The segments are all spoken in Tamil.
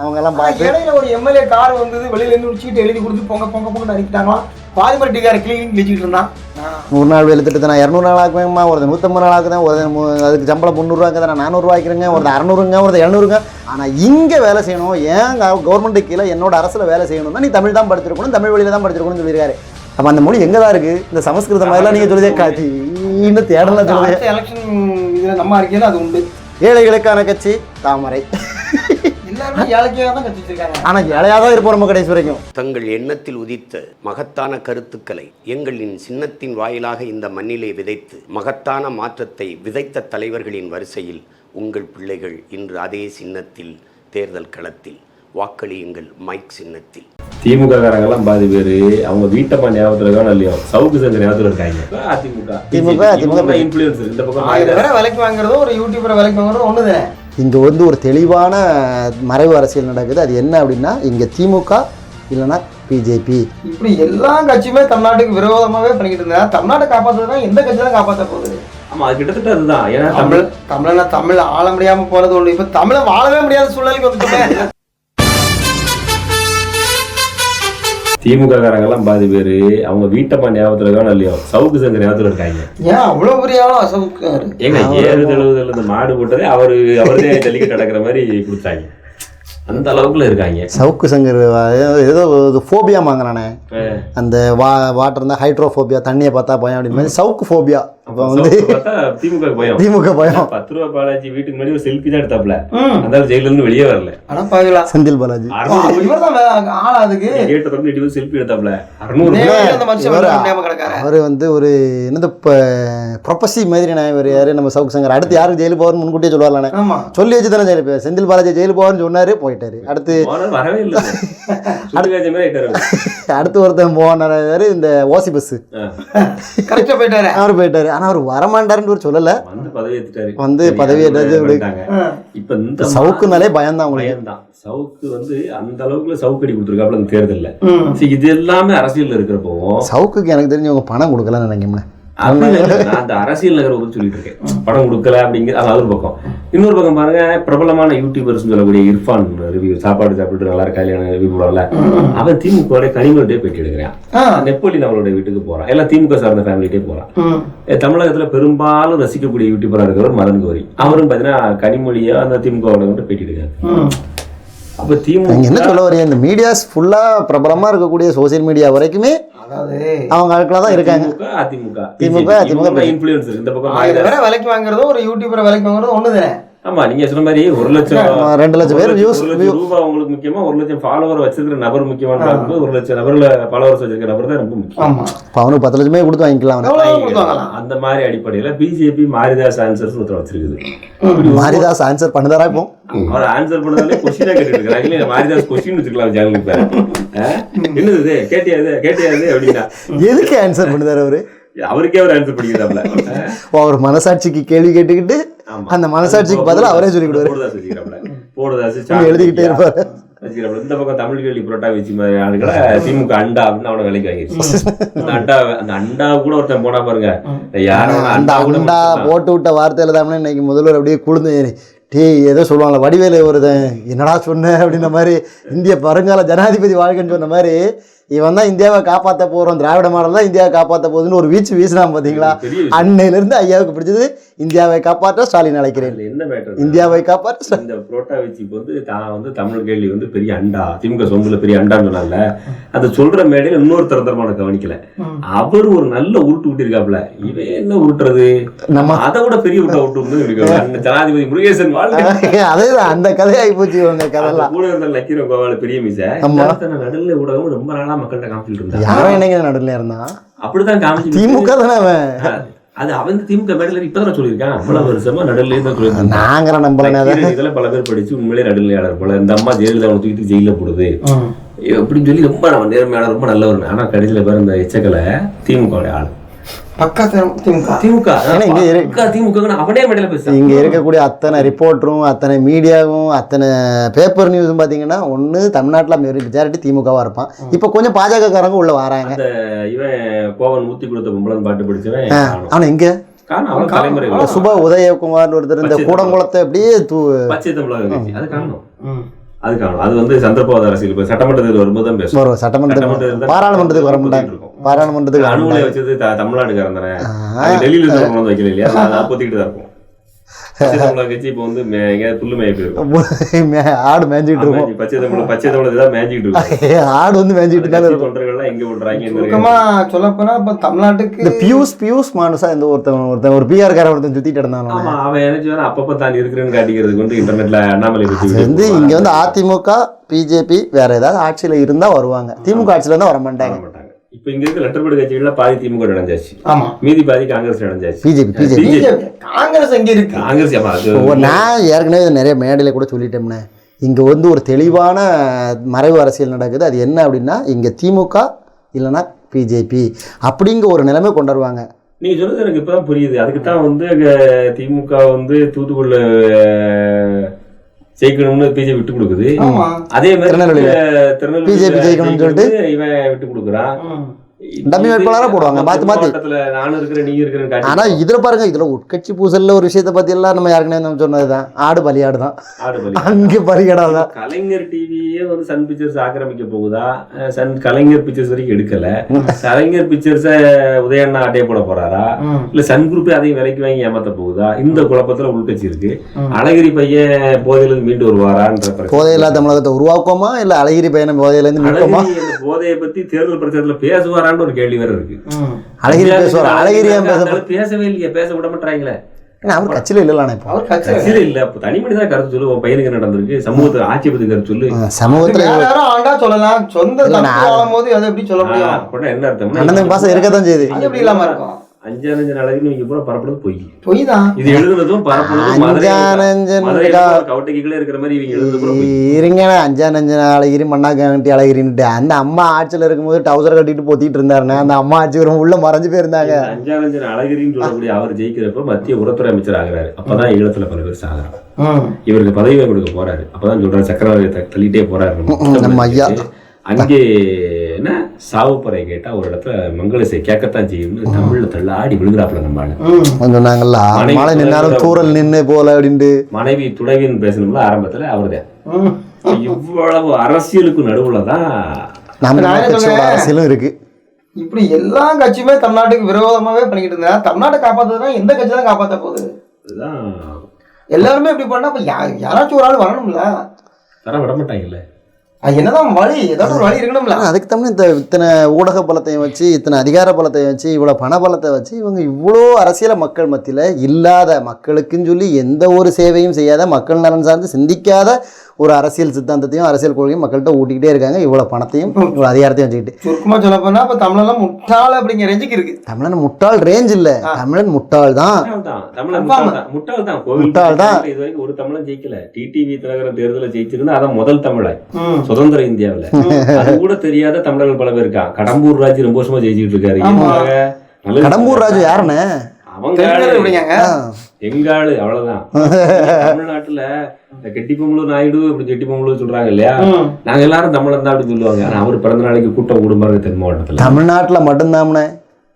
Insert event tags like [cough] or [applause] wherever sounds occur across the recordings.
அவங்க எல்லாம் ஆனா பார்த்து இடையில ஒரு எம்எல்ஏ கார் வந்தது வெளியில இருந்து சீட்டை எழுதி கொடுத்து பொங்க பொங்க பொங்க அடிக்கிட்டாங்களாம் பாதிமர் டிகார கிளீனிங் வச்சுக்கிட்டு இருந்தான். நூறு நாள் வேலை திட்டத்தை நான் இரநூறு நாள் ஆக்குவேங்கம்மா ஒரு நூற்றம்பது நாள் ஆக்குதேன் ஒரு அதுக்கு சம்பளம் முந்நூறுவாங்க நான் நானூறுரூவா ஆக்கிறேங்க ஒரு அறநூறுங்க ஒரு எழுநூறுங்க. ஆனால் இங்கே வேலை செய்யணும் ஏன் கவர்மெண்ட்டு கீழே என்னோட அரசில் வேலை செய்யணும்னா நீ தமிழ் தான் படிச்சிருக்கணும் தமிழ் வழியில தான் படிச்சிருக்கணும்னு சொல்லியிருக்காரு. அப்போ அந்த மொழி எங்கே தான் இருக்குது இந்த சமஸ்கிருதம் மாதிரிலாம் நீங்கள் சொல்லுதே காட்சி இன்னும் தேடலாம் சொல்லுது. எலெக்ஷன் இதுல நம்ம அறிக்கையில அது உண்டு. ஏழைகளுக்கான கட்சி தாமரை. ஆனால் ஏழையாக தான் இருப்போம் நம்ம கடைசி வரைக்கும். தங்கள் எண்ணத்தில் உதித்த மகத்தான கருத்துக்களை எங்களின் சின்னத்தின் வாயிலாக இந்த மண்ணிலே விதைத்து மகத்தான மாற்றத்தை விதைத்த தலைவர்களின் வரிசையில் உங்கள் பிள்ளைகள் இன்று அதே சின்னத்தில் தேர்தல் களத்தில் வாக்களியுங்கள் மைக் சின்னத்தில். திமுக காரங்கெல்லாம் பாதி பேரு அவங்க வீட்டம்மா ஞாபகத்துல இருக்கானோ இல்லையோ? சவுக்கு சங்கர் ஞாபகத்துல இருக்காங்க. அதிமுக. திமுக. இன்ஃபுளுசர் இந்த பக்கம் விலைக்கு வாங்குறதும் ஒரு யூடியூபரை விலைக்கு வாங்குறதும் ஒண்ணுதானே? இங்கே வந்து ஒரு தெளிவான மறைவு அரசியல் நடக்குது. அது என்ன அப்படின்னா இங்கே திமுக இல்லைன்னா பிஜேபி. இப்படி எல்லா கட்சியுமே தமிழ்நாட்டுக்கு விரோதமாவே பண்ணிக்கிட்டு இருந்தா தமிழ்நாட்டை காப்பாத்துறதுனா எந்த கட்சி தான் காப்பாற்ற போகுது? ஆமா அது கிட்டத்தட்ட அதுதான். ஏன்னா தமிழ் தமிழ் தமிழனா தமிழ் ஆள முடியாம போறது ஒண்ணு. இப்ப தமிழை வாழவே முடியாத சூழ்நிலைக்கு வந்துட்டோமே. திமுக காரங்கெல்லாம் பாதி பேரு அவங்க வீட்டம்மா ஞாபகத்துல இருக்கானோ இல்லையோ? சவுக்கு சங்கர் ஞாபகத்துல இருக்காங்க. ஏன் அவ்வளவு பெரிய ஆளும் அசோக்காரு ஏங்க ஏழு எழுபதுல இந்த மாடு போட்டதே அவரு அவரே ஜல்லிக்கட்டு [laughs] நடக்கிற மாதிரி கொடுத்தாங்க. அந்த அளவுக்குள்ள இருக்காங்க. சவுக்கு சங்கர் ஏதோ ஃபோபியா வாங்கினானே அந்த வா வாட்டர் இருந்தால் ஹைட்ரோஃபோபியா தண்ணியை பார்த்தா பயம் அப்படின்னு. மாதிரி சவுக்கு ஃபோபியா அப்போ வந்து திமுக பயம். திமுக பயம். பத்து ரூபா பாலாஜி வீட்டுக்கு முன்னாடி ஒரு செல்ஃபி தான் எடுத்தாப்ல. அந்த ஜெயில இருந்து வெளியே வரல. ஆனா பாக்கலாம் செந்தில் பாலாஜி. இவர் தான் ஆளா அதுக்கு? கேட்ட திறந்து இடி செல்ஃபி எடுத்தாப்ல. அவர் வந்து ஒரு என்னது ப்ரொபசி மாதிரி நான் இவர் யாரு? நம்ம சவுக்கு சங்கர். அடுத்து யாருக்கு ஜெயிலுக்கு போவார்னு முன்கூட்டியே சொல்லுவாங்களானே ஆமா. சொல்லி வச்சு தானே ஜெயிலு செந்தில் பாலாஜி ஜெயிலுக்கு போவார்னு சொன்னாரு போயிட்டாரு. அடுத்து வரவே இல்லை. [laughs] அடுத்து ஒருத்தன் போனாரு. இந்த ஓசி பஸ் ஆ. கரெக்டா போயிட்டாரு. அவர் போயிட்டாரு. ஆனா அவர் வரமாட்டாருன்னு ஒரு சொல்லல. வந்து பதவி ஏத்துட்டாரு வந்து சரி, பதவி அது ஏற்றது அப்படி- பண்ணிட்டாங்க. இப்ப இந்த சவுக்குனாலே பயம்தான் உங்களுக்கு. பயம்தான். சவுக்கு வந்து அந்த அளவுக்குல சவுக்கடி கொடுத்துருக்காப்புல அந்த தேர்தல்ல. இது எல்லாமே அரசியல் இருக்கிறப்போ சவுக்குக்கு எனக்கு தெரிஞ்சு உங்க பணம் கொடுக்கலன்னு நினைக்கிறேன் அந்த அரசியல் நகர பத்தி சொல்லிட்டு இருக்கேன். படம் கொடுக்கல அப்படிங்கிற அது ஒரு பக்கம். இன்னொரு பக்கம் பாருங்க பிரபலமான யூடியூபர்ஸ் சொல்லக்கூடிய இர்ஃபான் ரிவ்யூ சாப்பாடு சாப்பிட்டு நல்லா இருக்கா இல்லையா ரிவ்யூ போடல அவன் திமுக கனிமட்டே பேட்டி எடுக்கிறான். நெப்போலியன் அவரோட வீட்டுக்கு போறான். எல்லாம் திமுக சார்ந்த ஃபேமிலிட்டே போறான். தமிழகத்துல பெரும்பாலும் ரசிக்கக்கூடிய யூடியூபரா இருக்கிறவர் மதன் கௌரி. அவரும் பாத்தீங்கன்னா கனிமொழியா அந்த பேட்டி எடுக்காரு ம். அப்ப நீங்க என்ன திமுக சொல்ல வரீங்க? இந்த மீடியாஸ் ஃபுல்லா பிரபலமா இருக்கக்கூடிய சோசியல் மீடியா வரைக்குமே அதாவது அவங்க ஆட்களா தான் இருக்காங்க. திமுக அதிமுக. திமுக, அதிமுக. இன்ஃபுளுசர் இந்த பக்கம் விலைக்கு வாங்குறதும் ஒரு யூடியூபரை விலைக்கு வாங்குறதும் ஒண்ணுதானே? ஆமா நீங்க சொன்ன மாதிரி ஒரு லட்சம் ரெண்டு லட்சம் பேர் வியூஸ் ரூபாய் உங்களுக்கு முக்கியமா ஒரு லட்சம் ஃபாலோவர் வச்சிருக்கிற நபர் முக்கியமான ஒரு லட்சம் நபர்ல ஃபாலோவர்ஸ் வச்சிருக்கிற நபர் தான் ரொம்ப முக்கியம். ஆமா. அவனுக்கு பத்து லட்சமே கொடுத்து வாங்கிக்கலாம் அந்த மாதிரி அடிப்படையில பிஜேபி மாரிதாஸ் ஆன்சர்ஸ் ஒருத்தர் வச்சிருக்குது. மாரிதாஸ் ஆன்சர் பண்ணுதாரா இப்போ? அவர் ஆன்சர் பண்ணதாலே கொஸ்டினா கேட்டு இருக்காங்க இல்ல மாரிதாஸ் கொஸ்டின் வச்சுக்கலாம் பேர் என்னது இது? கேட்டியா இது? கேட்டியா இது? அப்படின்னா. எதுக்கு ஆன்சர் பண்ணுதாரு அவரு? அவருக்கே அவர் ஆன்சர் பண்ணிக்கிறாப்ல அவர் மனசாட்சிக்கு கேள்வி கேட்டுக்கிட்டு. அந்த மனசாட்சிக்கு பதிலா அவரே சொல்லி கொடுவாரு போடுதாஸ் எழுதிக்கிட்டே இருப்பாரு. வச்சுக்கிறாப்ல. இந்த பக்கம் தமிழ் கேள்வி புரோட்டா வச்சு மாதிரி ஆளுகளை திமுக அண்டா அப்படின்னு அவனை விலைக்கு வாங்கிடுச்சு அந்த அண்டா அந்த அண்டா கூட ஒருத்தன் போனா பாருங்க. யாரும் அந்த அண்டா போட்டு விட்ட வார்த்தை எழுதாமலே இன்னைக்கு முதல்வர் அப்படியே குளிர்ந்து டேய் ஏதோ சொல்லுவாங்களே வடிவேலு ஒருத்தன் என்னடா சொன்ன அப்படின்ற மாதிரி இந்திய வருங்கால ஜனாதிபதி வாழ்க்கைன்னு சொன்ன மாதிரி இவன் தான் இந்தியாவை காப்பாற்ற போறோம். திராவிட மாடல் தான் இந்தியாவை காப்பாற்ற போகுதுன்னு ஒரு வீச்சு வீசினான் பாத்தீங்களா? பெரிய விஷயம். அன்னையில இருந்து ஐயாவுக்கு பிடிச்சது இந்தியாவை காப்பாற்ற ஸ்டாலின் அழைக்கிறேன். என்ன மேட்டர் இந்தியாவை காப்பாற்ற. இந்த புரோட்டா வச்சுக்கு வந்து தான் வந்து தமிழ் கேள்வி வந்து பெரிய அண்டா. திமுக சொம்புல பெரிய அண்டான்னு சொன்னால அது சொல்ற மேடையில இன்னொரு தரத்தரமான கவனிக்கல. அவர் ஒரு நல்ல உருட்டு விட்டிருக்காப்ல இவன் என்ன உருட்டுறது? நம்ம அதை விட பெரிய உருட்டா விட்டு. [laughs] அந்த ஜனாதிபதி முருகேசன் வாழ்க்கை. [laughs] அதேதான் அந்த கதையாகி போச்சு அந்த கதையெல்லாம் கூட இருந்த லக்கீர கோவால பெரிய மீச. நடுநிலை ஊடகம் ரொம்ப நாளா மக்கள்கிட்ட காமிச்சிட்டு இருந்தா. யாரும் என்னங்க நடுவில் இருந்தான் அப்படிதான் காமிச்சு திமுக தானே அவன்? அது அவன் திமுக மேடையில இப்பதான் சொல்லியிருக்கான். அவ்வளவு வருஷமா நடுநிலை தான் சொல்லியிருக்கான். நாங்கிற நம்பலனே அதை கீழே இதுல பல பேர் படிச்சு உண்மையிலே நடுநிலையாளர் போல. இந்த அம்மா ஜெயலலிதா அவனை தூக்கிட்டு ஜெயில போடுது. அப்படின்னு சொல்லி ரொம்ப நம்ம நேர்மையான ரொம்ப நல்லவர் ஆனா கடைசியில பேர் இந்த எச்சக்கலை திமுக ஆளு. பக்கா திமுக. திமுக. பக்கா திமுக அவனே மேடையில பேசுறான். இங்க இருக்கக்கூடிய அத்தனை ரிப்போர்ட்டரும் அத்தனை மீடியாவும் அத்தனை பேப்பர் நியூஸும் பாத்தீங்கன்னா ஒண்ணு தமிழ்நாட்டுல மெஜாரிட்டி திமுகவா இருப்பான். இப்போ கொஞ்சம் பாஜக காரங்க உள்ள வராங்க. இவன் கோவன் ஊத்தி கொடுத்த பொம்பளன் பாட்டு படிச்சவன் அவன் சுப உதயகுமார் ஒருத்தர் இந்த கூடங்குளத்தை அப்படியே தூ பச்சை தமிழக கட்சி. அது காணும். அது காணும். அது வந்து சந்தர்ப்பவாத அரசியல். இப்போ சட்டமன்ற தேர்தல் வரும்போது தான் பேசும் வரும். பாராளுமன்றத்துக்கு வர மாட்டாங்க இருக்கும். பாராளுமன்றத்துக்கு மாட்டாங்க. வச்சது த- தமிழ்நாட்டுக்காரன் தானே? டெல்லியில இருந்து கொண்டு வந்து வைக்கல இல்லையா அது அப்போத்திக்கிட்டு தான் இருக்கும். இப்போ வந்து புல்லு மேய போயிருக்கும். மே- ஆடு மேய்ஞ்சிட்டு இருக்கும். பச்சை தமிழ் பச்சை தமிழ் தான் மேய்ஞ்சிட்டு இருக்கும். [laughs] ஆடு வந்து மேய்ஞ்சிட்டு எங்க விடுறாங்க சுருக்கமா சொல்ல போனா இப்ப தமிழ்நாட்டுக்கு இந்த பியூஸ் பியூஸ் மானுசா இந்த ஒருத்தன் ஒருத்தன் ஒரு பிஆர் கார ஒருத்தன் சுத்திட்டு இருந்தானோ ஆமா அவன் என்ன செய்வான்? அப்பப்ப தான் இருக்கிறேன்னு காட்டிக்கிறதுக்கு வந்து இன்டர்நெட்ல அண்ணாமலை பத்தி அது வந்து இங்க வந்து அதிமுக பிஜேபி வேற ஏதாவது ஆட்சியில இருந்தா வருவாங்க. திமுக ஆட்சியில இருந்தா வர மாட்டாங்க. இப்ப இங்க இருக்க லெட்டர் பேட் கட்சிகள்ல பாதி திமுக அடைஞ்சாச்சு ஆமா. மீதி பாதி காங்கிரஸ் அடைஞ்சாச்சு பிஜேபி பிஜேபி. காங்கிரஸ் எங்க இருக்கு? காங்கிரஸ் நான் ஏற்கனவே இது நிறைய மேடையில் கூட சொல்லிட்டோம்னே இங்கே வந்து ஒரு தெளிவான மறைவு அரசியல் நடக்குது. அது என்ன அப்படின்னா இங்கே திமுக இல்லைன்னா பிஜேபி அப்படிங்கிற ஒரு நிலைமை கொண்டு வருவாங்க. நீங்க சொல்றது எனக்கு இப்பதான் புரியுது. அதுக்கு தான் வந்து திமுக வந்து தூத்துக்குடியில அஹ், ஜெயிக்கணும்னு பிஜேபி விட்டு கொடுக்குது. அதே மாதிரி திருநெல்வேலியில BJP ஜெயிக்கணும்னு சொல்லிட்டு இவன் விட்டு கொடுக்குறான். டம்மி வேட்பாளரா போடுவாங்க, இருக்கிறேன்னு காட்டி ஆனால் இதில் பாருங்க இதில் உட்கட்சி பூசலில் ஒரு விஷயத்தை பற்றி எல்லாம் நம்ம யாருக்குனே நம்ம சொன்னது தான் ஆடு பலியாடு தான் அங்கே பலிகடா தான் கலைஞர் டிவியே வந்து சன் பிக்சர்ஸ் ஆக்கிரமிக்க போகுதா? சன் கலைஞர் பிக்சர்ஸ் வரைக்கும் எடுக்கல. [laughs] கலைஞர் பிக்சர்ஸ உதயண்ணா அட்டைய போட போறாரா. இல்ல சன் குரூப்பே அதையும் விலைக்கு வாங்கி ஏமாத்த போகுதா? இந்த குழப்பத்துல உள்கட்சி இருக்கு. அழகிரி பையன் போதையிலிருந்து மீண்டு வருவாரான்ற. போதையில்லா தமிழகத்தை உருவாக்குவோமா இல்லை அழகிரி பையனை போதையிலேருந்து மீட்போமா போதையை பத்தி தேர்தல் பிரச்சாரத்துல பேசுவாரான்னு ஒரு கேள்வி வேற இருக்கு. அழகிரி பேசுவார்? அழகிரி பேச பேசவே இல்லையே பேச விட மாட்டாங்களே ஏன்னா அவர் கட்சியில் இல்லைலானே இப்போ. அவர் கட்சி கட்சியில இல்ல அப்ப தனி மனிதனா கருத்து சொல்லு உன் பையனுக்கு நடந்திருக்கு? சமூகத்தை ஆட்சி பத்தி கருத்து சொல்லு. சமூகத்தில் யாரும் ஆண்டா சொல்லலாம். சொந்த போது அதை எப்படி சொல்ல முடியும்? என்ன அர்த்தம்னா அண்ணன் பாசம் இருக்கத்தான் செய்யுது. அது எப்படி இல்லாம இருக்கும்? அஞ்சானஞ்சு அழகிரி நீங்க பூரா பரப்புறது பொய். பொய் தான் இது எழுதுனதும் பரப்புனதும் அஞ்சானஞ்சன் இருக்கா கவுட்டைக்குள்ளே இருக்கிற மாதிரி இவங்க பொய். இருங்க அஞ்சா நஞ்சன் அழகிரி மண்ணாக்கட்டி அழகிரின்ட்டு அந்த அம்மா ஆட்சியில் இருக்கும்போது டவுசர் கட்டிட்டு பொத்திட்டு இருந்தாருண்ணே. அந்த அம்மா ஆட்சி வரும் உள்ள மறைஞ்சு போயிருந்தாங்க. அஞ்சானஞ்சன் அழகிரின்னு சொல்லக்கூடிய அவர் ஜெயிக்கிறப்ப மத்திய உரத்துறை அமைச்சர் ஆகுறாரு. அப்பதான் ஈழத்துல பல பேர் சாகுறாங்க. இவருக்கு பதவி கொடுக்க போறாரு. அப்பதான் சொல்றாரு சக்கரவர்த்தி த- தள்ளிட்டே போறாரு. நம்ம நம்ம ஐயா. அங்கே என்ன? சாவுப்பறை கேட்டா ஒரு இடத்துல மங்களசை கேட்கத்தான் செய்யும்னு தமிழ்ல தள்ளாடி விழுகிறாப்புல நம்ம. சொன்னாங்கல்ல மழை நின்னாலும் தூரல் நின்று போல அப்படின்ட்டு. மனைவி துணைவின்னு பேசணும்ல ஆரம்பத்துல அவர்தான். இவ்வளவு அரசியலுக்கு நடுவுல தான்? அரசியலும் இருக்கு. இப்படி எல்லா கட்சியுமே தமிழ்நாட்டுக்கு விரோதமாவே பண்ணிக்கிட்டு இருந்தா தமிழ்நாட்டை காப்பாத்துறதுனா எந்த கட்சி தான் காப்பாத்த போகுது? எல்லாருமே இப்படி பண்ணா யாராச்சும் ஒரு ஆள் வரணும்ல? தர விட மாட்டாங்கல்ல? என்னதான் வழி ஏதாவது ஒரு வழி இருக்கணும்ல. அதுக்கு தமிழ் இந்த இத்தனை ஊடக பலத்தையும் வச்சு இத்தனை அதிகார பலத்தையும் வச்சு இவ்வளோ பண பலத்தை வச்சு இவங்க இவ்வளோ அரசியல மக்கள் மத்தியில் இல்லாத மக்களுக்குன்னு சொல்லி எந்த ஒரு சேவையும் செய்யாத மக்கள் நலன் சார்ந்து சிந்திக்காத ஒரு அரசியல் சித்தாந்தத்தையும் அரசியல் கொள்கையும் மக்கள்கிட்ட ஊட்டிக்கிட்டே இருக்காங்க. இவ்வளோ பணத்தையும் இவ்வளோ அதிகாரத்தையும் வச்சுக்கிட்டு. சுருக்கமா சொல்ல போனா இப்ப தமிழெல்லாம் முட்டாள் அப்படிங்கிற ரேஞ்சுக்கு இருக்கு. தமிழன் முட்டாள் ரேஞ்ச் இல்லை. தமிழன் முட்டாள் தான். முட்டாள் தான். முட்டாள் தான். இது வரைக்கும் ஒரு தமிழன் ஜெயிக்கல. டிடிவி தினகரன் தேர்தலில் ஜெயிச்சிருந்தா அதான் முதல் தமிழன். சுதந்திர இந்தியாவுல. அது கூட தெரியாத தமிழர்கள் பல பேர் இருக்கான் கடம்பூர் ராஜ் ரொம்ப வருஷமா ஜெயிச்சிட்டு இருக்காரு. கடம்பூர் ராஜு யாருண்ணே அவங்க. எங்க ஆளு அவ்வளவுதான். தமிழ்நாட்டுல இந்த கெட்டிப்பொங்கலூர் நாயுடு இப்படி கெட்டிப்பொங்கலூர் சொல்றாங்க இல்லையா. நாங்க எல்லாரும் தமிழன் தான் அப்படின்னு சொல்லுவாங்க. ஆனா அவர் பிறந்த நாளைக்கு கூட்டம் கூடுமாரு தென் மாவட்டத்துல? தமிழ்நாட்டில் மட்டும்தாம்ண்ணே.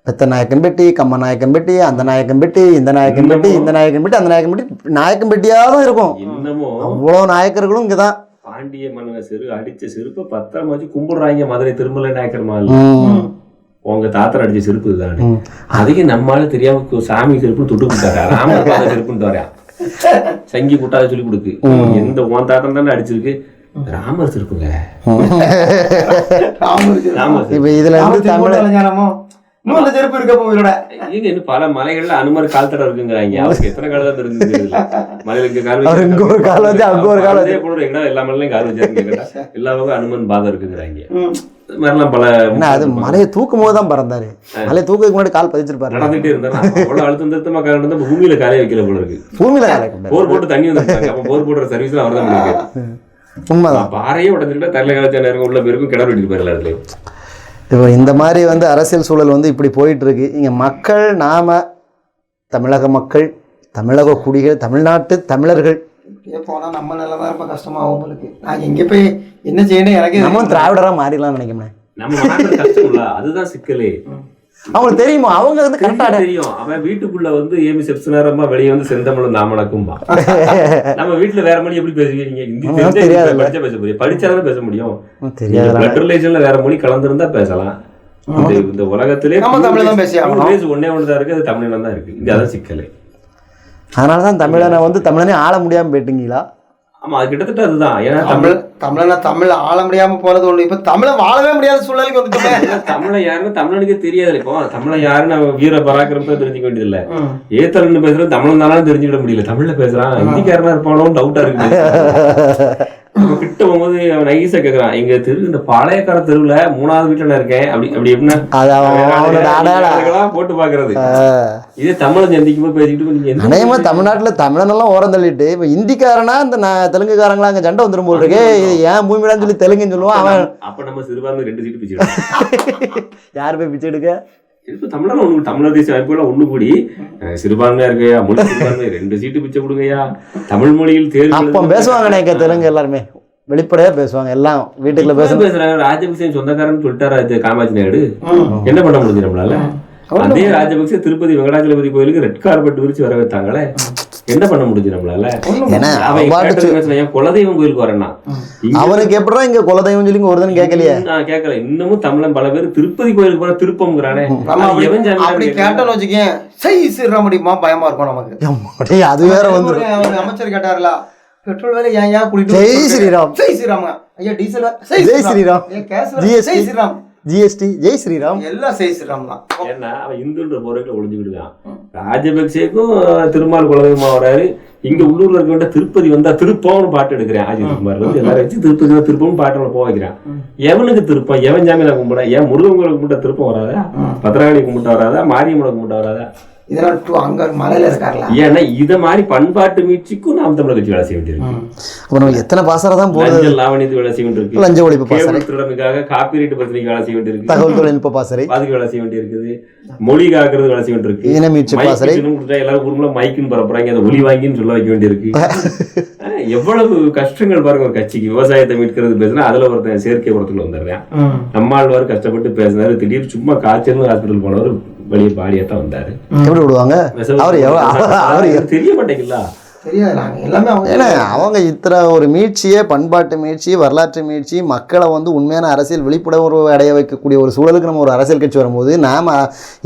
பெத்த நாயக்கன் பெட்டி கம்ம நாயக்கன் பெட்டி அந்த நாயக்கன் பெட்டி இந்த நாயக்கன் பெட்டி இந்த நாயக்கன் பெட்டி அந்த நாயக்கன் பெட்டி நாயக்கன் பெட்டியாக தான் இருக்கும். இன்னமும் அவ்வளோ நாயக்கர்களும் இங்கே தான் பாண்டிய மன்னனை செரு அடிச்ச செருப்பை பத்திரமா வச்சு கும்பிடுறாங்க மதுரை திருமலை நாயக்கர் மால் உங்க தாத்தர் அடிச்ச செருப்பு ம். அதையும் நம்மளால தெரியாம சாமி செருப்பு தொட்டு கொடுத்தாரு? ராமர் பாத செருப்புன்னு வரேன் சங்கி குட்டாத சொல்லி கொடுக்கு. எந்த உன் தாத்தன் தானே அடிச்சிருக்கு ராமர் செருப்புங்க ராமர் இப்போ இதில் வந்து தமிழ் அந்த செருப்பு இருக்க போகிறோட பல மலைகள்ல அனுமர் கால் தடம் இருக்குங்கிறாங்க. அவருக்கு எத்தனை கால் தான் மலையில கால் அவர் இங்க ஒரு கால் அங்க ஒரு கால். அதே போல எங்கடா எல்லா மலையிலும் கால் வச்சிருக்கீங்க எல்லா பக்கம் அனுமன் பாதம் இருக்குங்கிறாங்க. மாதிரிலாம் பல என்ன அது மலையை தூக்கும் போது தான் பறந்தாரு. மலையை தூக்கத்துக்கு முன்னாடி கால் பதிச்சிருப்பாரு நடந்துட்டே அழுத்தம் திருத்தமா பூமியில காலே வைக்கல போல இருக்கு. பூமியில காலை. போர் போட்டு தண்ணி வந்துருக்காங்க அப்ப போர் போடுற சர்வீஸ் அவர் தான் பண்ணிருக்கு உண்மைதான். பாறையே உடஞ்சிருக்கா தரல காலத்த நேரம் உள்ள பேருக்கும் கிணறு வெட்டிட்டு அதுல இப்போ இந்த மாதிரி வந்து அரசியல் சூழல் வந்து இப்படி போயிட்டு இருக்கு இங்கே மக்கள் நாம தமிழக மக்கள் தமிழக குடிகள் தமிழ்நாட்டு தமிழர்கள். போனா நம்ம நிலைமை ரொம்ப கஷ்டமாகும் உங்களுக்கு நான் எங்க போய் என்ன செய்யணும்? எனக்கு நம்ம திராவிடரா மாறிடலாம்னு நினைக்கிறேன் நம்ம மாற்ற கஷ்டம் இல்ல அதுதான் சிக்கலே. அவங்களுக்கு தெரியுமா? அவங்க வந்து கரெக்டா தெரியும். அவன் வீட்டுக்குள்ள வந்து ஏமி செப்சனரமா வெளியே வந்து செந்தமிழ் நாமனக்கும்பா நம்ம வீட்டுல வேற மொழி எப்படி பேசுவீங்க? ஹிந்தி தெரியாதுல்ல. படிச்சா பேச முடியும். படிச்சாதான் பேச முடியும். தெரியாதுல பிளட் ரிலேஷன்ல வேற மொழி கலந்திருந்தா பேசலாம். இந்த உலகத்திலே நம்ம தமிழ்ல தான் பேசி ஆகணும். பேச ஒன்னே ஒண்ணுதான் இருக்கு அது தமிழ்ல தான் இருக்கு. இங்க அதான் சிக்கலே. அதனாலதான் தமிழனை வந்து தமிழனே ஆள முடியாம போயிட்டீங்களா? ஆமா அது கிட்டத்தட்ட அதுதான். ஏன்னா தமிழ் தமிழ் தமிழனா தமிழ் ஆள முடியாம போறது ஒண்ணு. இப்ப தமிழ வாழவே முடியாத சூழ்நிலைக்கு வந்துட்டோமே. [laughs] தமிழை யாருன்னு தமிழனுக்கே தெரியாது இப்போ. தமிழை யாருன்னு அவன் வீர பராக்கிரமத்தை தெரிஞ்சுக்க வேண்டியது இல்ல ம். ஏத்தலன்னு பேசுறது தமிழன் தானே தெரிஞ்சுக்கிட முடியல. தமிழ்ல பேசுறான். ஹிந்திக்காரனா இருப்பானோ டவுட்டா இருக்கு. [laughs] நம்ம கிட்ட போகும்போது அவன் நைஸா கேக்குறான். எங்க தெரு இந்த பாளையக்கார தெருவுல மூணாவது வீட்டுல நான் இருக்கேன். அப்படி அப்படி எப்படின்னா போட்டு பாக்குறது. இதே தமிழன் சந்திக்கும் போது பேசிக்கிட்டு அநேகமா தமிழ்நாட்டுல தமிழனெல்லாம் ஓரம் தள்ளிட்டு இப்ப இந்திக்காரனா இந்த நான் தெலுங்குக்காரங்களா அங்க சண்டை வந்துரும் போல் இருக்கே. ஏன் பூமிடான்னு சொல்லி தெலுங்குன்னு சொல்லுவான். அவன் அப்ப நம்ம சிறுபான்மை ரெண்டு சீட்டு பிச்சு [laughs] யார் போய் பிச்சை எடுக்க? இப்ப தமிழன் ஒண்ணு தமிழர் தேசிய அமைப்புல ஒண்ணு கூடி சிறுபான்மையா இருக்கையா மொழி சிறுபான்மை ரெண்டு சீட்டு பிச்சை கொடுங்கய்யா. தமிழ் மொழியில் தேர்வு அப்போ. பேசுவாங்க எனக்கு தெலுங்கு எல்லாருமே. வெளிப்படையா பேசுவாங்க எல்லாம் வீட்டுக்குள்ள பேசுவாங்க. பேசுறாங்க. ராஜபக்சே சொந்தக்காரன் சொல்லிட்டாரா காமாட்சி நாயுடு? என்ன பண்ண முடிஞ்சு நம்மளால? அதே ராஜபக்சே திருப்பதி வெங்கடாச்சலபதி கோயிலுக்கு ரெட் கார்பெட் விரிச்சு வர வைத்தாங்களே? என்ன பண்ண முடிஞ்சு நம்மளால? அவன் குலதெய்வம் கோயிலுக்கு வரேன்னா? அவனுக்கு எப்படா இங்க குலதெய்வம் சொல்லி இங்க ஒருத்தன் கேட்கலையே? நான் கேட்கல. இன்னமும் தமிழன் பல பேர் திருப்பதி கோயிலுக்கு போற திருப்பம்ங்கிறானே. அப்படி-? கேட்டோம்னு வச்சுக்கேன் செய் முடியுமா பயமா இருக்கும் நமக்கு. அது வேற ஒரு அமைச்சர் கேட்டாருல பெட்ரோல் வேலை ஏன் ஏன் குடிட்டு ஜெய் ஸ்ரீராம். ஜெய் ஸ்ரீராம் ஐயா டீசல் ஸ்ரீராம். ஜெய் ஸ்ரீராம். ஜிஎஸ்டி ஜெய் ஸ்ரீராம் எல்லாம் ஜெய் ஸ்ரீராம் தான். ஏன்னா அவன் இந்துன்ற போரைக்குள்ள ஒளிஞ்சுக்கிட்டுதான் ராஜபக்சேக்கும் திருமால் குலதெய்வமா வராரு இங்க உள்ளூர்ல இருக்க வேண்டிய திருப்பதி வந்தா திருப்பம்னு பாட்டு எடுக்கிறேன் அஜித் குமார். வந்து எல்லாரும் வச்சு திருப்பதி வா, திருப்பம்னு பாட்டு போக வைக்கிறான். எவனுக்கு திருப்பம்? எவன் ஜாமீன் கும்பிட? ஏன் முருகன் கும்பிட்ட திருப்பம் வராதா? பத்திரகாளி கும்பிட்ட வராதா? மாரியம்மனை கும்பிட்ட வராதா? இதெல்லாம் டூ அங்க மலையில இருக்காருல. ஏன்னா இத மாதிரி பண்பாட்டு மீட்சிக்கும் நாம் தமிழர் கட்சி வேலை செய்ய வேண்டியிருக்கு. அப்ப நம்ம எத்தனை பாசறை தான் லஞ்ச லாவணியத்துக்கு வேலை செய்ய வேண்டியிருக்கு. லஞ்ச ஒழிப்பு பாசறை. திருடனுக்காக காப்பிரைட் பிரச்சனைக்கு வேலை செய்ய வேண்டியிருக்கு. தகவல் தொழில்நுட்ப பாசறை. பாதுகாப்பு வேலை செய்ய வேண்டியிருக்குது. மொழி காக்கிறது வேலை செய்ய வேண்டியிருக்கு. இனமீட்சி மைக்கு பாசறை. எல்லாரும் ஊர்ல மைக்குன்னு பரப்புறாங்க. அந்த ஒலி வாங்கின்னு சொல்ல வைக்க வேண்டியிருக்கு. எவ்வளவு கஷ்டங்கள் பாருங்க ஒரு கட்சிக்கு. விவசாயத்தை மீட்கிறது பேசுனா அதுல ஒருத்தன் செயற்கை உரத்துல வந்துடுறேன் நம்மாழ்வார் கஷ்டப்பட்டு பேசினாரு. திடீர்னு சும்மா காய்ச்சல் ஹாஸ்பிட்டல் போனவர் வெளியே பாடியா தான் வந்தாரு. எப்படி விடுவாங்க? அவர் எவ்வளவு அவர் தெரிய அவங்க ஏன்னா அவங்க இத்தனை ஒரு மீட்சியை பண்பாட்டு மீட்சி வரலாற்று மீட்சி மக்களை வந்து உண்மையான அரசியல் விழிப்புணர்வு அடைய வைக்கக்கூடிய ஒரு சூழலுக்கு நம்ம ஒரு அரசியல் கட்சி வரும்போது நாம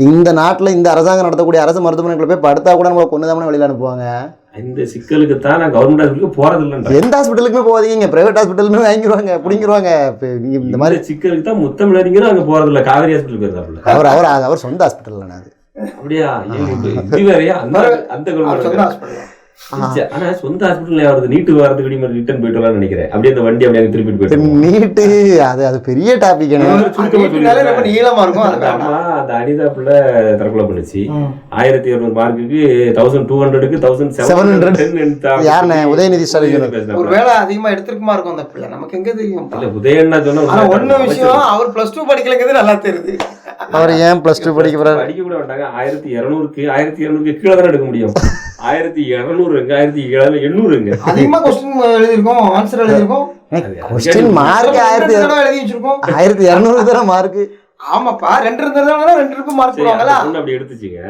இந்த நாட்டில் இந்த அரசாங்கம் நடத்தக்கூடிய அரசு மருத்துவமனைகளை போய் படுத்தா கூட நம்மளை கொண்டு தான் வெளியில் அனுப்புவாங்க. இந்த சிக்கலுக்கு தான் நான் கவர்மெண்ட் ஹாஸ்பிட்டலுக்கு போறது இல்லைன்ற எந்த ஹாஸ்பிட்டலுக்குமே போகாதீங்க. பிரைவேட் ஹாஸ்பிட்டலுமே வாங்கிடுவாங்க நீங்க இந்த மாதிரி சிக்கலுக்கு தான் முத்தமிழறிஞரும் அங்க போறது இல்ல காவிரி ஹாஸ்பிட்டல் போயிருந்தாப்புல அவர் அவர் அவர் சொந்த ஹாஸ்பிட்டல் அது. அப்படியா? ஏன் இப்ப இது வேறயா? அந்த அந்த ஆனா சொந்த ஹாஸ்பிட்டல் வருது நீட்டு வரதுக்கு இனிமேல் ரிட்டர்ன் போயிட்டு வரலாம்னு நினைக்கிறேன். அப்படியே அந்த வண்டி அப்படியே திருப்பிட்டு போயிட்டு நீட்டு அது அது பெரிய டாபிக் ரொம்ப. நீளமா இருக்கும் அது அந்த அனிதா பிள்ளை தற்கொலை பண்ணுச்சு. ஆயிரத்தி இருநூறு மார்க்குக்கு தௌசண்ட் டூ ஹண்ட்ரடுக்கு தௌசண்ட் 700. யாருண்ணே? உதயநிதி ஸ்டாலின் ஒரு வேளை அதிகமா எடுத்திருக்குமா இருக்கும் அந்த பிள்ளை? நமக்கு எங்க தெரியும்? இல்ல உதயண்ணா சொன்ன ஒண்ணு விஷயம் அவர் பிளஸ் டூ படிக்கலங்கிறது நல்லா தெரியுது. அவர் ஏன் ப்ளஸ் டூ படிக்க போறாரு? படிக்க கூட மாட்டாங்க ஆயிரத்தி இருநூறுக்கு ஆயிரத்தி இருநூறுக்கு கீழே தானே எடுக்க முடியும். ஆயிரத்தி இருநூறுங்க ஆயிரத்தி எண்ணூறுங்க. அதிகமா கொஸ்டின் எழுதியிருக்கோம் ஆன்சர் எழுதியிருக்கோம். கொஸ்டின் மார்க் ஆயிரத்தி தடவை எழுதி வச்சிருக்கோம். ஆயிரத்தி இரநூறு தானே மார்க் ஆமாப்பா ரெண்டு இருந்ததுனால ரெண்டு இருக்கும் மார்க் போடுவாங்களா? அப்படி எடுத்துச்சுங்க.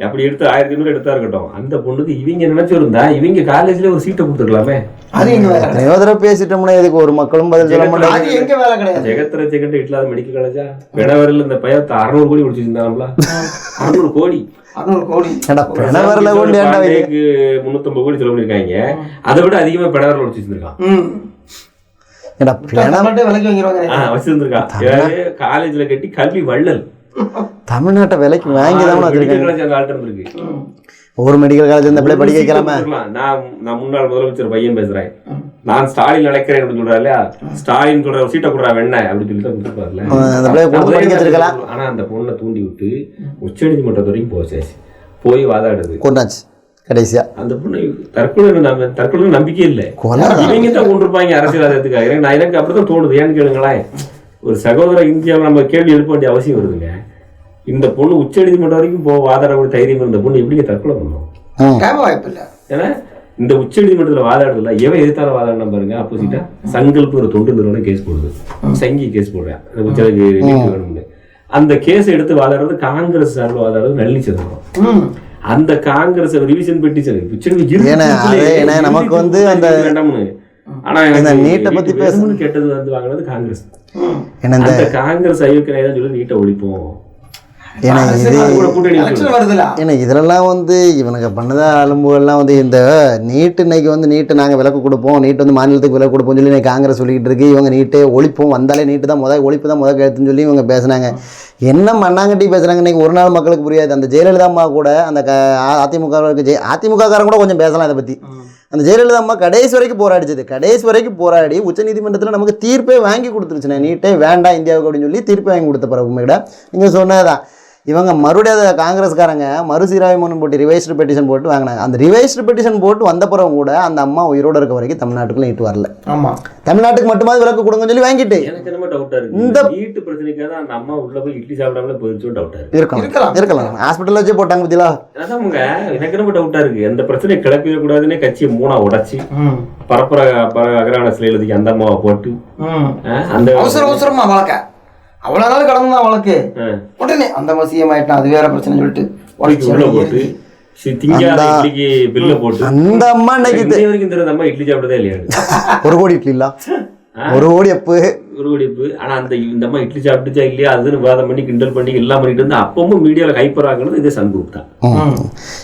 அப்படி எடுத்து ஆயிரத்தி ஐநூறு எடுத்தா இருக்கட்டும். அந்த பொண்ணுக்கு இவங்க நினைச்சிருந்தா இவங்க காலேஜ்ல ஒரு சீட்டை கொடுத்துருக்கலாமே. அது எங்க தடவை பேசிட்டோம்னா இதுக்கு ஒரு மக்களும் பதில் சொல்ல மாட்டாங்க. அது எங்க வேலை கிடையாது. ஜெகத்ர செகண்ட் இட்லாத மெடிக்கல் காலேஜா விடவரில் இந்த பையன் அறுநூறு கோடி முடிச்சு இருந்தாங்களா அறுநூறு கோடி. பிணவரில் கொண்டு முன்னூத்தம்பது கோடி செலவு பண்ணிருக்காங்க அதை விட அதிகமா பிணவரில் வச்சு வச்சிருக்கான் ம். ஏடா பிணம் தமிழ்நாட்டை விலைக்கு வாங்கிடுவாங்க. ஆஹ் வச்சிருந்திருக்கான். காலேஜ்ல கட்டி கல்வி வள்ளல். தமிழ்நாட்டை விலைக்கு வாங்கி தான் வச்சிருக்காங்க. ஒரு மெடிக்கல் காலேஜ் இந்த பிள்ளை படிக்க வைக்கலாமா. நான் நான் முன்னாள் முதலமைச்சர் பையன் பேசுறேன். நான் ஸ்டாலின் அழைக்கிறேன் அப்படின்னு சொல்றா இல்லையா? ஸ்டாலின் சொல்ற சீட்டை கொடுறா வெண்ண அப்படின்னு சொல்லி தான் கொடுத்துருப்பாருல அந்த பிள்ளைய கொடுத்து படிக்க வச்சிருக்கலாம் ஆனா அந்த பொண்ணை தூண்டி விட்டு உச்சநீதிமன்றம் வரைக்கும் போச்சாச்சு போய் வாதாடுது கொண்டாச்சு கடைசியா. அந்த பொண்ணு தற்கொலை நம்ப தற்கொலை நம்பிக்கை இல்லை. இவங்க தான் கொண்டிருப்பாங்க அரசியல்வாதத்துக்காக. நான் எனக்கு அப்படிதான் தோணுது. ஏன்னு கேளுங்களேன். ஒரு சகோதர இந்தியாவில் நம்ம கேள்வி எழுப்ப வேண்டிய அவசியம் வருதுங்க. இந்த பொண்ணு உச்சநீதிமன்றம் வரைக்கும் போ வாதாடக்கூடிய தைரியம் இருந்த பொண்ணு எப்படிங்க தற்கொலை பண்ணும்? ம். கேம வாய்ப்பு இல்ல. ஏன்னா இந்த உச்சநீதிமன்றத்தில் வாதாடுறதுல எவன் எதிர்த்தால வாதாடினா பாருங்க ஆப்போசிட்டா சங்கல்பு ஒரு தொண்டு நிறுவனம் கேஸ் போடுது. சங்கி கேஸ் போடுறேன். வேணும்னு. அந்த கேஸ் எடுத்து வாதாடுறது காங்கிரஸ் சார்பில் வாதாடுறது நளினி சிதம்பரம் ம். அந்த காங்கிரஸ் ரிவிஷன் பெட்டிஷன் நமக்கு வந்து அந்த- வேண்டாம்னு. ஆனா இந்த நீட்டை பத்தி நீட் பேச- வேணும்னு கேட்டது வந்து வாங்கினது காங்கிரஸ். அந்த காங்கிரஸ் சொல்லி நீட்டை ஒழிப்போம். ஏன்னா இது ஏன்னா இதிலெல்லாம் வந்து இவனுக்கு பண்ணத அலும்புகள்லாம் வந்து இந்த நீட் இன்னைக்கு வந்து நீட்டு நாங்கள் விலக்கு கொடுப்போம். நீட் வந்து மாநிலத்துக்கு விலக்கு கொடுப்போம்னு சொல்லி இன்னைக்கு காங்கிரஸ் சொல்லிக்கிட்டு இருக்கு. இவங்க நீட்டே ஒழிப்போம். வந்தாலே நீட்டு தான் முதல் ஒழிப்பு தான் முதல் கழுத்துன்னு சொல்லி இவங்க பேசுனாங்க. என்ன மண்ணாங்கட்டி பேசுகிறாங்க இன்னைக்கு ஒரு நாள் மக்களுக்கு புரியாது. அந்த ஜெயலலிதா அம்மா கூட அந்த க அதிமுக ஜெய அதிமுக காரங்க கூட கொஞ்சம் பேசலாம் இதை பற்றி அந்த ஜெயலலிதா அம்மா கடைசி வரைக்கும் போராடிச்சது. கடைசி வரைக்கும் போராடி உச்சநீதிமன்றத்தில் நமக்கு தீர்ப்பே வாங்கி கொடுத்துருச்சுண்ணே. நீட்டே வேண்டாம் இந்தியாவுக்கு அப்படின்னு சொல்லி தீர்ப்பே வாங்கி கொடுத்த பிறகு உண்மையிட நீங்கள் சொன்னதுதான். இவங்க மறுபடியும் அதை காங்கிரஸ்காரங்க மறுசீராய்மனு போட்டு ரிவைஸ்டு பெட்டிஷன் போட்டு வாங்கினாங்க. அந்த ரிவைஸ்டு பெட்டிஷன் போட்டு வந்த பிறகு கூட அந்த அம்மா உயிரோட இருக்க வரைக்கும் தமிழ்நாட்டுக்குள்ள நீட்டு வரல. ஆமா. தமிழ்நாட்டுக்கு மட்டுமாவது விலக்கு கொடுங்கன்னு சொல்லி வாங்கிட்டு. எனக்கு என்னமோ டவுட்டா இருக்கு. இந்த- வீட்டு பிரச்சனைக்காக தான் அந்த அம்மா உள்ள போய் இட்லி சாப்பிடாமல போயிருச்சோம் டவுட்டா இருக்கு. இருக்கலாம். இருக்கலாம். இருக்கலாம். ஹாஸ்பிட்டலில் வச்சே போட்டாங்க பத்திலா? அதாங்க எனக்கு என்னமோ டவுட்டா இருக்கு. அந்த பிரச்சனை கிளப்பிட கூடாதுன்னு கட்சியை மூணா உடைச்சு பரப்புற பர- அகரான சிலையிலதுக்கு அந்த அம்மாவை போட்டு அந்த அவசர அவசரமா வழக்க. அவ்வளவு நாள் கடந்து தான் வழக்கு உடனே அந்த மசியம் ஆயிட்டான் அது வேற பிரச்சனை சொல்லிட்டு தூக்கி உள்ள போட்டு சி- திங்காத அந்த- இட்லிக்கு பில்ல போட்டு. அந்த அம்மா இன்னைக்கு இட்லி சாப்பிட்டதே இல்லையா? [laughs] ஒரு கோடி இட்லி இல்ல. ஒரு கோடி அப்பு. ஒரு வெடிப்பு ஆனா அந்த இந்த அம்மா இட்லி சாப்பிட்டுச்சா இல்லையா? அதுன்னு வாதம் பண்ணி கிண்டல் பண்ணி எல்லாம் பண்ணிட்டு இருந்தா அப்பவும் மீடியால ஹைப்பர் ஆகுறது இதே சன் குரூப் தான்.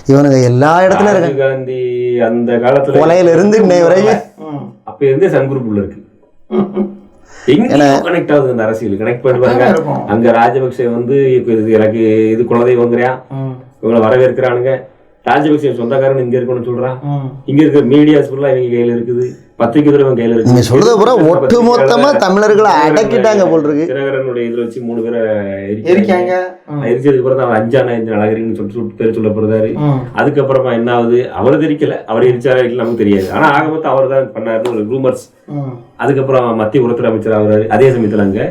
இவனுங்க எல்லா இடத்துல இருக்க காந்தி அந்த காலத்துல கொலையில இருந்து இன்னை வரைக்கும் அப்ப இருந்தே சன் குரூப் உள்ள இருக்கு கனெக்ட் ஆகுது அரசியல். கனெக்ட் பண்ணி பாருங்க. இருக்கும். அங்க ராஜபக்சே வந்து எனக்கு இது குலதெய்வங்கிறியா? ம். இவங்களை வரவேற்கிறானுங்க. ராஜபக்சே சொந்தக்காரன் இங்க இருக்கணும்னு சொல்றான். இங்க இருக்க மீடியாஸ் ஃபுல்லா இவங்க கையில இருக்குது. பத்திரிகை துறை கையில இருக்கு. நீங்க சொல்றது பூரா ஒட்டு மொத்தமா தமிழர்களை அடக்கிட்டாங்க போல் இருக்கு. தினகரனுடைய இதுல வச்சு மூணு பேரை இருக்காங்க ம். எரிச்சதுக்கு அப்புறம் தான் அஞ்சானா அஞ்சு அழகரின்னு சொல்லிட்டு சுட்டு பேர் சொல்லப்படுறாரு. ம் அதுக்கப்புறமா என்ன ஆகுது? அவர் தெரிக்கல. அவர் எரிச்சாரா இல்லை நமக்கு தெரியாது. ஆனா ஆக மொத்தம் அவர் தான் பண்ணாருன்னு ஒரு ரூமர்ஸ் அதுக்கப்புறம் மத்திய உள்துறை அமைச்சர் ஆகுறாரு. அதே சமயத்துல அங்க.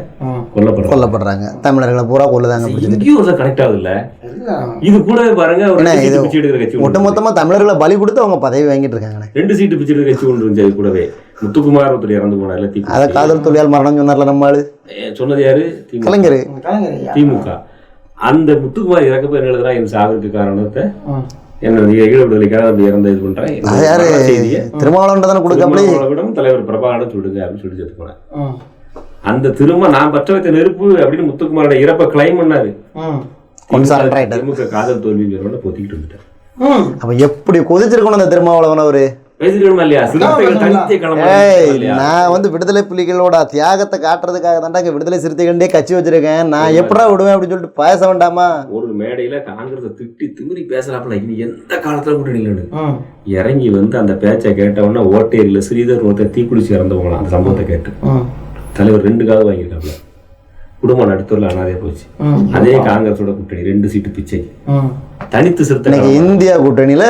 ம் கொல்லப்படுறாரு கொல்லப்படுறாங்க. தமிழர்களை பூரா கொல்லுதாங்க பிடிச்சது கனெக்ட் ஆகுது இல்ல. எல்லாம் இது கூட பாருங்க ஒரு என்ன, ரெண்டு இது சீட்டு பிச்சை எடுக்கிற கட்சி ஒண்ணு ஒட்டு மொத்தமா தமிழர்களை பலி கொடுத்து அவங்க பதவி வாங்கிட்டு இருக்காங்கண்ணே. ரெண்டு சீட்டு பிச்சை கட்சி ஒன்று இருந்துச்சு அது கூடவே. முத்துக்குமார் ஒருத்தர் இறந்து போனார்ல அதை திமுக காதல் தொழிலால் மரணம் சொன்னார்ல நம்ம ஆளு? சொன்னது யாரு? கலைஞர். திமுக அந்த முத்துக்குமார் இறக்கப்ப என்ன எழுதுறா? என் சாவிற்கு காரணத்தை? என்ன ஈழ விடுதலைக்காக அப்படி இறந்த இது பண்றேன் அது யாரு? திருமாவளவன் தானே கொடுக்காமலே தலைவர் பிரபாகரன் சொல்லுங்க அப்படின்னு சொல்லி செத்து போனேன் அந்த திரும்ப நான் பற்ற வைத்த நெருப்பு அப்படின்னு முத்துக்குமாரோட இறப்ப கிளைம் பண்ணாரு. திமுக காதல் தோல்விங்கிறவன பொத்திக்கிட்டு வந்துட்டார் அப்ப எப்படி கொதிச்சிருக்கணும் அந்த திருமாவளவன் அவரு? நான் வந்து விடுதலை புலிகளோட தியாகத்தை காட்டுறதுக்காக தான்டா விடுதலை சிறுத்தைகளே கட்சி வச்சிருக்கேன். நான் எப்படா விடுவேன் அப்படின்னு சொல்லிட்டு பேச வேண்டாமா? ஒரு மேடையில காங்கிரஸை திட்டி திமிரி பேசுறாப்புல. இனி எந்த காலத்துல கூட இல்லைன்னு? ம் இறங்கி வந்து அந்த பேச்சை கேட்ட உடனே ஓட்டேரியில ஸ்ரீதர் ஒருத்தர் தீக்குளிச்சு இறந்தவங்களாம். அந்த சம்பவத்தை கேட்டு. தலைவர் ரெண்டு காது வாங்கியிருக்காப்புல குடும்பம் நடுத்தூர்ல அனாதையா போச்சு. அதே காங்கிரஸோட கூட்டணி ரெண்டு சீட்டு பிச்சை. தனித்து சிறுத்தை. இந்தியா கூட்டணியில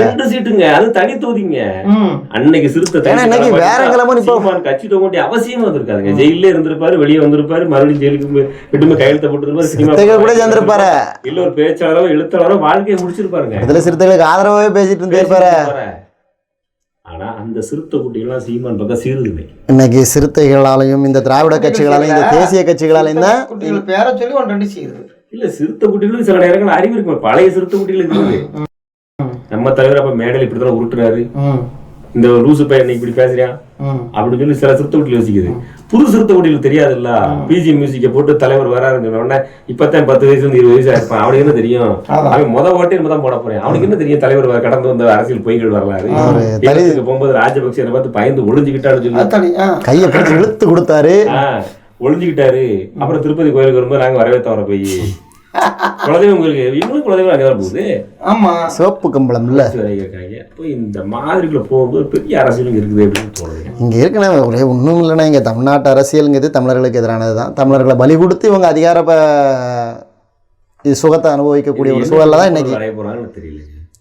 ரெண்டு சீட்டுங்க அது தனி தொகுதிங்க. அன்னைக்கு சிறுத்தை வேற சீமான் கட்சி தொக வேண்டிய அவசியமா வந்திருக்காருங்க ஜெயிலே இருந்திருப்பாரு வெளியே வந்திருப்பாரு மறுபடியும் ஜெயிலுக்கு விட்டுமே கையெழுத்த போட்டுருப்பாரு சினிமா கூட சேர்ந்திருப்பாரு. இல்ல ஒரு பேச்சாளரோ எழுத்தாளரோ வாழ்க்கையை முடிச்சிருப்பாருங்க. விடுதலை சிறுத்தைகளுக்கு ஆதரவாவே பேசிட்டு இருந்திருப்பாரு. பேசிட்டு இருப்பாரு. ஆனா அந்த சிறுத்தை குட்டிகள்லாம் சீமான் பக்கம் சீருதுங்க இன்னைக்கு சிறுத்தைகளாலையும் இந்த திராவிட கட்சிகளாலையும் இந்த தேசிய கட்சிகளாலையும் தான் குட்டிகள் பேரை சொல்லி ஒன்று ரெண்டு செய்யுது. இல்ல சிறுத்தை குட்டிகளுக்கு சில நேரங்கள் அறிவு இருக்கு. பழைய சிறுத்தை குட்டிகள் இருக்குது நம்ம தலைவர் அப்ப மேடையில் இப்படிதான் உருட்டுறாரு. ம். இந்த லூசு பையன் இப்படி பேசுறியான் ம். அப்படின்னு சொல்லி சில சிறுத்தை குட்டிகள் யோசிக்குது. புது சிறுத்தை குட்டிகள் தெரியாதுல்ல? பிஜி மியூசிக்கை போட்டு தலைவர் வராருன்னு சொன்ன உடனே இப்பதான் பத்து வயசுல இருந்து இருபது வயசு ஆயிருப்பான். அவனுக்கு என்ன தெரியும். அவன் முத ஓட்டே தான் போட போறேன். அவனுக்கு என்ன தெரியும்? தலைவர் வ- கடந்து வந்த அரசியல் பொய்கள் வரலாறு. அவரு போகும்போது ராஜபக்சே பார்த்து பயந்து ஒளிஞ்சுக்கிட்டான்னு சொல்லி. கையை பிடிச்சி இழுத்து கொடுத்தாரு. ஒளிஞ்சுக்கிட்டாரு. அப்புறம் திருப்பதி கோயிலுக்கு வரும்போது நாங்க வரவே தவற போய். குலதெய்வம் கோயிலுக்கு இவங்களும் குலதெய்வம் அங்கதான் போகுது. ஆமா. சிவப்பு கம்பளம் இல்ல. இருக்காங்க. அப்போ இந்த மாதிரிக்குள்ள போகும்போது பெரிய அரசியலும் இருக்குது அப்படின்னு தோணுது. இங்க இருக்கனே ஒரே ஒன்றும் இல்லைன்னா இங்க தமிழ்நாட்டு அரசியலுங்கிறது தமிழர்களுக்கு எதிரானது தான். தமிழர்களை பலி கொடுத்து இவங்க அதிகார ப- இது சுகத்தை அனுபவிக்கக்கூடிய ஒரு சூழல்ல தான் இன்னைக்கு. தெரியல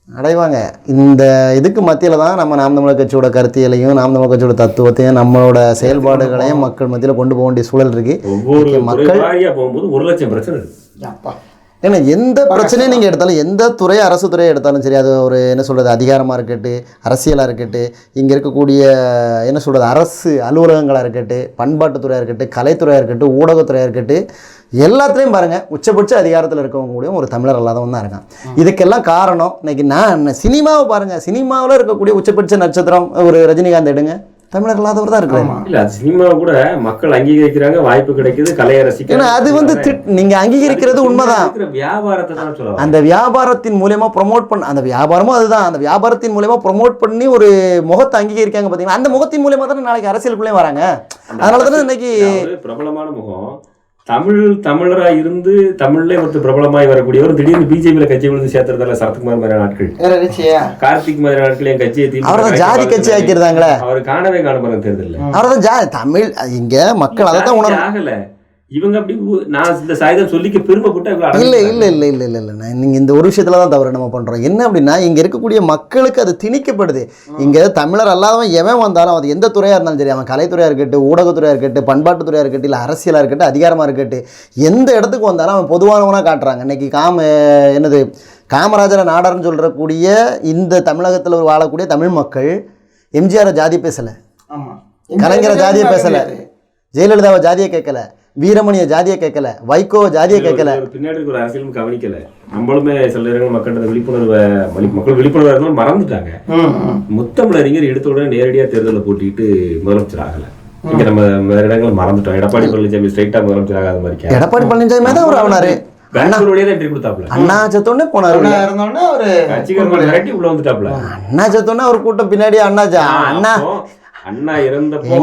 அடைவாங்க. இந்த இதுக்கு மத்தியில் தான் நம்ம நாம் தமிழர் கட்சியோட கருத்தியலையும் நாம் தமிழர் கட்சியோட தத்துவத்தையும் நம்மளோட செயல்பாடுகளையும் மக்கள் மத்தியில் கொண்டு போக வேண்டிய சூழல் இருக்கு. மக்கள் போகும்போது ஒரு லட்சம் பிரச்சனை அப்பா. ஏன்னா எந்த பிரச்சனையும் நீங்கள் எடுத்தாலும் எந்த துறை அரசு துறையை எடுத்தாலும் சரி அது ஒரு என்ன சொல்கிறது அதிகாரமாக இருக்கட்டும் அரசியலாக இருக்கட்டும் இங்கே இருக்கக்கூடிய என்ன சொல்கிறது அரசு அலுவலகங்களாக இருக்கட்டும் பண்பாட்டுத்துறையாக இருக்கட்டும் கலைத்துறையாக இருக்கட்டும் ஊடகத்துறையாக இருக்கட்டும் எல்லாத்துலேயும் பாருங்கள் உச்சபட்ச அதிகாரத்தில் இருக்கவங்க கூடயும் ஒரு தமிழர் அல்லாதவன் தான் இருக்கான். இதுக்கெல்லாம் காரணம் இன்னைக்கு நான் சினிமாவை பாருங்கள் சினிமாவில் இருக்கக்கூடிய உச்சபட்ச நட்சத்திரம் ஒரு ரஜினிகாந்த் எடுங்க. தமிழர் இல்லாதவர் தான் இருக்கிறாரு. இல்ல சினிமா கூட மக்கள் அங்கீகரிக்கிறாங்க வாய்ப்பு கிடைக்குது கலையை ரசிக்க ஏன்னா அது வந்து திட் நீங்கள் அங்கீகரிக்கிறது உண்மைதான். வியாபாரத்தை அந்த வியாபாரத்தின் மூலயமா ப்ரொமோட் பண்ண அந்த வியாபாரமும் அதுதான். அந்த வியாபாரத்தின் மூலயமா ப்ரொமோட் பண்ணி ஒரு முகத்தை அங்கீகரிக்காங்க பார்த்தீங்களா அந்த முகத்தின் மூலயமா தானே நாளைக்கு அரசியலுக்குள்ளே வராங்க. அதனால தானே இன்னைக்கு பிரபலமான முகம். தமிழ் தமிழரா இருந்து தமிழ்ல ஒருத்தர் பிரபலமாய் வரக்கூடியவர் திடீர்னு பிஜேபியில கட்சி விழுந்து சேர்த்துறதால சரத்குமார் மாதிரியான ஆட்கள். கார்த்திக் மாதிரியான ஆட்கள் என் கட்சியை தான் ஜாதி கட்சி ஆக்கியிருந்தாங்களே அவர் காணவே காண போற தேர்தல்ல அவரை தான் ஜா தமிழ் இங்க மக்கள் அதை தான் உணர்வு ஆகல. இவங்க அப்படி நான் இந்த சாயுதம் சொல்லிக்க பெருமைப்பட்டு இல்லை. இல்லை இல்லை இல்லை இல்லை இல்லை. நீங்கள் இந்த ஒரு விஷயத்துல தான் தவறு நம்ம பண்ணுறோம் என்ன அப்படின்னா இங்கே இருக்கக்கூடிய மக்களுக்கு அது திணிக்கப்படுது. இங்கே தமிழர் அல்லாதவன் எவன் வந்தாலும் அது எந்த துறையாக இருந்தாலும் சரி அவன் கலைத்துறையாக இருக்கட்டும் ஊடகத்துறையாக இருக்கட்டும் பண்பாட்டுத்துறையாக இருக்கட்டும் இல்லை அரசியலாக இருக்கட்டும் அதிகாரமாக இருக்கட்டும் எந்த இடத்துக்கு வந்தாலும் அவன் பொதுவானவனாக காட்டுறாங்க. இன்னைக்கு காம என்னது காமராஜரை நாடார்னு சொல்கிறக்கூடிய இந்த தமிழகத்தில் வாழக்கூடிய தமிழ் மக்கள் எம்ஜிஆரை ஜாதி பேசலை. கலைஞரை ஜாதியை பேசலை. ஜெயலலிதாவை ஜாதியை கேட்கல. வீரமணியை ஜாதியை கேட்கல வைகோவை ஜாதியை கேட்கல. பின்னாடி இருக்கிற ஒரு அரசியலும் கவனிக்கல. நம்மளுமே சில நேரங்கள் மக்கள்கிட்ட விழிப்புணர்வை மக்கள் விழிப்புணர்வு இருந்தாலும் மறந்துட்டாங்க. முத்தமிழறிஞர் எடுத்த உடனே நேரடியா தேர்தலில் போட்டிட்டு முதலமைச்சர் ஆகல. இங்க நம்ம வேற இடங்கள் மறந்துட்டோம். எடப்பாடி பழனிசாமி ஸ்ட்ரைட்டா முதலமைச்சர் ஆகாத மாதிரி? எடப்பாடி பழனிசாமி தான் அவர் ஆனாரு. அண்ணா செத்தோடனே போனார். அண்ணா இருந்தோடனே அவரு கூட்டம் பின்னாடி அண்ணா ஜா அண்ணா அண்ணா இறந்தப்போ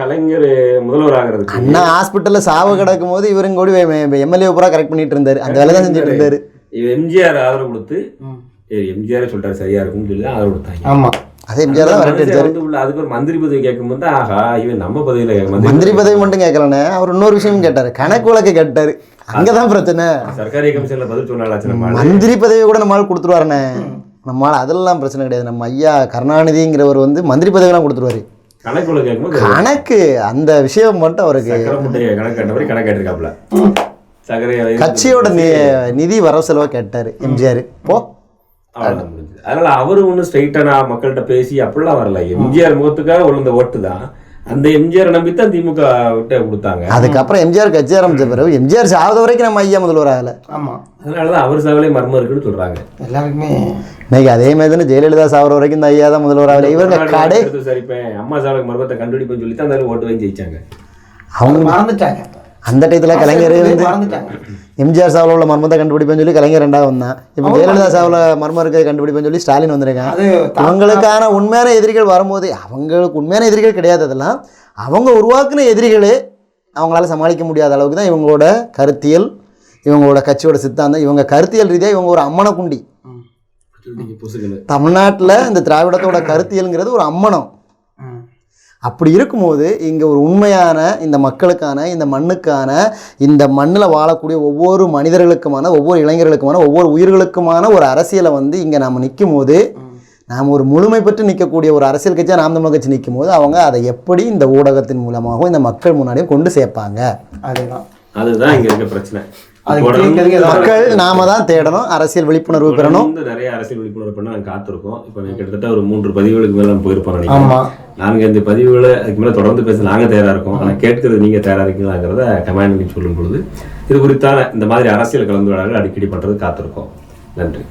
கலைஞர் முதல்வர் ஆகிறதுக்கு. அண்ணா ஹாஸ்பிட்டல்ல சாவு கிடக்கும் போது இவரும் கூட எம்எல்ஏ பூரா கரெக்ட் பண்ணிட்டு இருந்தாரு. அந்த வேலை தான் செஞ்சுட்டு இருந்தாரு. எம்ஜிஆர் ஆதரவு கொடுத்து எம்ஜிஆர் சொல்லிட்டாரு சரியா இருக்கும்னு சொல்லி தான் ஆதரவு கொடுத்தாங்க. ஆமா. அதே எம்ஜிஆர் தான் விரட்டி அதுக்கு ஒரு மந்திரி பதவி கேட்கும்போது ஆஹா இவன் நம்ம பதவியில மந்திரி பதவி மட்டும் கேட்கலண்ணே. அவர் இன்னொரு விஷயம் கேட்டாரு. கணக்கு வழக்கு கேட்டாரு. அங்கதான் பிரச்சனை. சர்க்காரி கமிஷன்ல பதில் ஆளு. மந்திரி பதவி கூட நம்மளால கொடுத்துருவாருண்ணே. நம்மளால அதெல்லாம் பிரச்சனை கிடையாது. நம்ம ஐயா கருணாநிதிங்கிறவர் வந்து மந்திரி பதவியெல்லாம் கொடுத்துருவாரு. கணக்குள்ள கேட்கும்போது கணக்கு அந்த விஷயம் மட்டும் அவருக்கு சக்கரை கணக்கு கட்ட மாதிரி கணக்கு கேட்டிருக்காப்ல சர்க்கரை கட்சியோட நி நிதி வரவு செலவை கேட்டாரு எம்ஜிஆர். போ. அதனால அவரு ஒன்றும் ஸ்ட்ரைட்டா நான் மக்கள்கிட்ட பேசி அப்படிலாம் வரல. எம்ஜிஆர் முகத்துக்காக விழுந்த ஓட்டு தான் அந்த எம்ஜிஆர் நம்பித்தான் திமுக விட்டு கொடுத்தாங்க. அதுக்கப்புறம் எம்ஜிஆர் கட்சி ஆரம்பிச்ச பிறகு எம்ஜிஆர் சாவது வரைக்கும் நம்ம ஐயா முதல்வர் ஆகல. ஆமா. அதனாலதான் அவர் சாவலே மர்மம் இருக்குன்னு சொல்றாங்க. எல்லாருக்குமே இன்னைக்கு அதே மாதிரி தானே ஜெயலலிதா சாவர வரைக்கும் இந்த ஐயா தான் முதல்வர் ஆகல. இவங்க கடை சரிப்பேன். அம்மா சாவலுக்கு மர்மத்தை கண்டுபிடிப்பேன்னு சொல்லி தான் அந்த ஓட்டு வாங்கி ஜெயிச்சாங்க. அவங்க மறந்துட்டாங்க. அந்த டயத்தில் கலைஞர் வந்து மறந்துட்டாங்க. எம்ஜிஆர் சாவில் உள்ள மர்மத்தை கண்டுபிடிப்பேன்னு சொல்லி கலைஞர் ரெண்டாவது வந்தான். இப்போ ஜெயலலிதா சாவில் மர்மம் இருக்கிறது கண்டுபிடிப்பேன்னு சொல்லி ஸ்டாலின் வந்திருக்கான். அவங்களுக்கான உண்மையான எதிரிகள் வரும்போது அவங்களுக்கு உண்மையான எதிரிகள் கிடையாது அதெல்லாம். அவங்க உருவாக்குன எதிரிகளே அவங்களால சமாளிக்க முடியாத அளவுக்கு தான் இவங்களோட கருத்தியல் இவங்களோட கட்சியோட சித்தாந்தம் இவங்க கருத்தியல் ரீதியாக இவங்க ஒரு அம்மனக்குண்டி. நீங்க பொசுக்குன்னு தமிழ்நாட்டில் இந்த திராவிடத்தோட கருத்தியல்ங்கிறது ஒரு அம்மனம். அப்படி இருக்கும்போது இங்கே ஒரு உண்மையான இந்த மக்களுக்கான இந்த மண்ணுக்கான இந்த மண்ணில் வாழக்கூடிய ஒவ்வொரு மனிதர்களுக்குமான ஒவ்வொரு இளைஞர்களுக்குமான ஒவ்வொரு உயிர்களுக்குமான ஒரு அரசியலை வந்து இங்கே நாம் நிற்கும் போது நாம் ஒரு முழுமை பெற்று நிற்கக்கூடிய ஒரு அரசியல் கட்சியாக நாம் தமிழ் கட்சி நிற்கும் போது அவங்க அதை எப்படி இந்த ஊடகத்தின் மூலமாகவும் இந்த மக்கள் முன்னாடியும் கொண்டு சேர்ப்பாங்க? அதேதான். அதுதான் இங்க இருக்க பிரச்சனை. மக்கள் நாம தான் தேடணும் அரசியல் விழிப்புணர்வு பெறணும். நிறைய அரசியல் விழிப்புணர்வு பண்ண நாங்கள் காத்திருக்கோம். இப்போ கிட்டத்தட்ட ஒரு மூன்று பதிவுகளுக்கு மேல நம்ம போயிருப்போம் நினைக்கிறேன். ஆமா. நாங்க இந்த பதிவுகளை அதுக்கு மேல தொடர்ந்து பேச நாங்க தயாரா இருக்கோம். ஆனா கேட்கறது நீங்க தயாரா இருக்கீங்களாங்கிறத கமெண்ட் சொல்லும் பொழுது இது குறித்தான இந்த மாதிரி அரசியல் கலந்துரையாடல்கள் அடிக்கடி பண்றது காத்திருக்கோம். நன்றி.